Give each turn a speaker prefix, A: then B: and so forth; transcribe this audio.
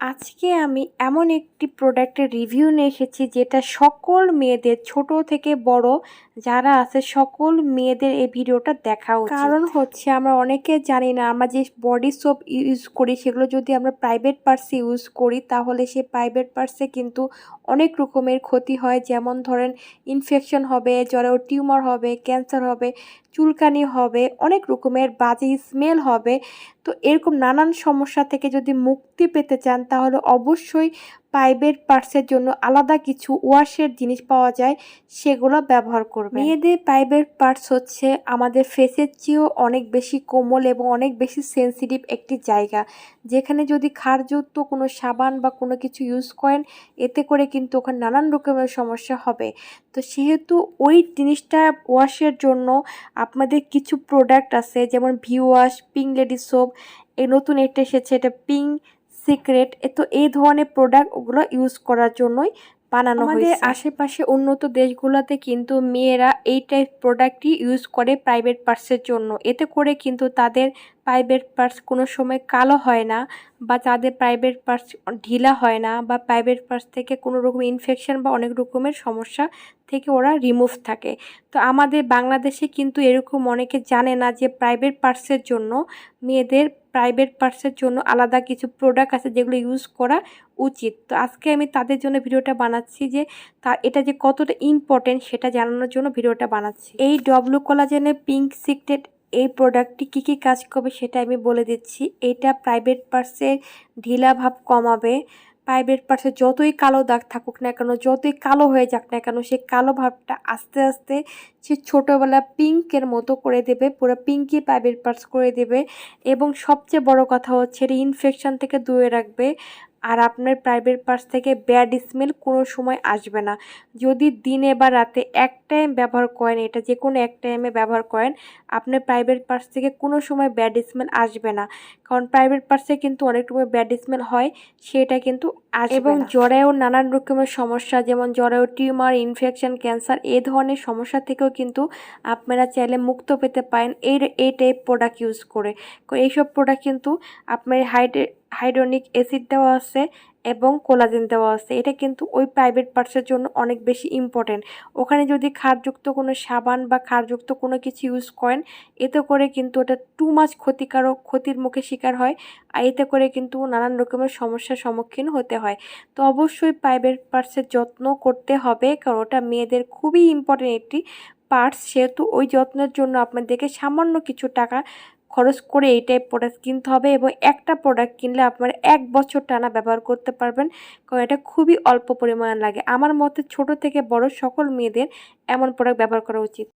A: আজকে আমি এমন একটি প্রোডাক্টের রিভিউ নিয়ে এসেছি যেটা সকল মেয়েদের, ছোট থেকে বড় যারা আছে, সকল মেয়েদের এই ভিডিওটা দেখা কারণ হচ্ছে আমরা অনেকে জানি না, আমরা যে বডি সোপ ইউজ করি, সেগুলো যদি আমরা প্রাইভেট পার্সে ইউজ করি, তাহলে সে প্রাইভেট পার্সে কিন্তু অনেক রকমের ক্ষতি হয়। যেমন ধরেন ইনফেকশন হবে, জ্বরেও টিউমার হবে ক্যান্সার হবে, চুলকানি হবে, অনেক রকমের বাজে স্মেল হবে। তো এরকম নানান সমস্যা থেকে যদি মুক্তি পেতে চান তাহলে অবশ্যই প্রাইভেট পার্টসের জন্য আলাদা কিছু ওয়াশের জিনিস পাওয়া যায়, সেগুলো ব্যবহার করবে মেয়েদের প্রাইভেট পার্টস হচ্ছে আমাদের ফেসের চেয়েও অনেক বেশি কোমল এবং অনেক বেশি সেন্সিটিভ একটি জায়গা। যেখানে যদি ক্ষারযুক্ত কোনো সাবান বা কোনো কিছু ইউজ করেন, এতে করে কিন্তু ওখানে নানান রকমের সমস্যা হবে। তো সেহেতু ওই জিনিসটা ওয়াশের জন্য আপনাদের কিছু প্রোডাক্ট আছে, যেমন V wash pink lady soap এই নতুন একটা এসেছে, এটা পিঙ্ক সিক্রেট এ তো এই ধরনের প্রোডাক্ট ওগুলো ইউজ করার জন্যই বানানো আমাদের আশেপাশে উন্নত দেশগুলোতে কিন্তু মেয়েরা এই টাইপ প্রোডাক্টই ইউজ করে প্রাইভেট পার্সের জন্য। এতে করে কিন্তু তাদের প্রাইভেট পার্স কোনো সময় কালো হয় না বা তাদের প্রাইভেট পার্স ঢিলা হয় না বা প্রাইভেট পার্স থেকে কোনো রকম ইনফেকশন বা অনেক রকমের সমস্যা থেকে ওরা রিমুভ থাকে। তো আমাদের বাংলাদেশে কিন্তু এরকম অনেকে জানে না যে প্রাইভেট পার্সের জন্য মেয়েদের প্রাইভেট পার্টসের জন্য আলাদা কিছু প্রোডাক্ট আছে যেগুলো ইউজ করা উচিত। তো আজকে আমি তাদের জন্য ভিডিওটা বানাচ্ছি যে তা এটা যে কতটা ইম্পর্টেন্ট সেটা জানানোর জন্য ভিডিওটা বানাচ্ছি। এই ডব্লু কলাজেনের পিঙ্ক সিক্রেট এই প্রোডাক্টটি কী কী কাজ করবে সেটা আমি বলে দিচ্ছি। এটা প্রাইভেট পার্সের ঢিলা ভাব কমাবে। প্রাইভেট পার্টসে যতই কালো দাগ থাকুক না কেন, যতই কালো হয়ে যাক না কেন, সে কালো ভাবটা আস্তে আস্তে সে ছোটোবেলা পিঙ্কের মতো করে দেবে, পুরো পিঙ্কি প্রাইভেট পার্টস করে দেবে। এবং সবচেয়ে বড় কথা হচ্ছে এটা ইনফেকশন থেকে দূরে রাখবে। আর আপনার প্রাইভেট পার্স থেকে ব্যাড স্মেল কোনো সময় আসবে না। যদি দিনে বা রাতে এক টাইম ব্যবহার করেন এটা যে কোনো এক টাইমে ব্যবহার করেন আপনার প্রাইভেট পার্স থেকে কোনো সময় ব্যাড স্মেল আসবে না। কারণ প্রাইভেট পার্সে কিন্তু অনেক রকমের ব্যাড স্মেল হয় সেটা কিন্তু আসবে এবং জ্বরেও নানান রকমের সমস্যা যেমন জ্বরেও টিউমার ইনফেকশন ক্যান্সার এই ধরনের সমস্যা থেকেও কিন্তু আপনারা চাইলে মুক্ত পেতে পারেন। এই এই টাইপ প্রোডাক্ট ইউজ করে। এইসব প্রোডাক্ট কিন্তু আপনার হাইড্রে হাইড্রোনিক অ্যাসিড দেওয়া আছে এবং কোলাজেন দেওয়া আছে। এটা কিন্তু ওই প্রাইভেট পার্টসের জন্য অনেক বেশি ইম্পর্টেন্ট ওখানে যদি ক্ষারযুক্ত কোনো সাবান বা ক্ষারযুক্ত কোনো কিছু ইউজ করেন, এতে করে কিন্তু ওটা টু মাছ ক্ষতিকারক, ক্ষতির মুখে শিকার হয়। আর এতে করে কিন্তু নানান রকমের সমস্যার সম্মুখীন হতে হয়। তো অবশ্যই প্রাইভেট পার্টসের যত্ন করতে হবে, কারণ ওটা মেয়েদের খুবই ইম্পর্টেন্ট একটি পার্টস সেহেতু ওই যত্নের জন্য আপনাদেরকে সামান্য কিছু টাকা খরচ করে এই টাইপ প্রোডাক্ট কিনতে হবে এবং একটা প্রোডাক্ট কিনলে আপনারা এক বছর টানা ব্যবহার করতে পারবেন। কারণ এটা খুবই অল্প পরিমাণ লাগে। আমার মতে ছোট থেকে বড় সকল মেয়েদের এমন প্রোডাক্ট ব্যবহার করা উচিত।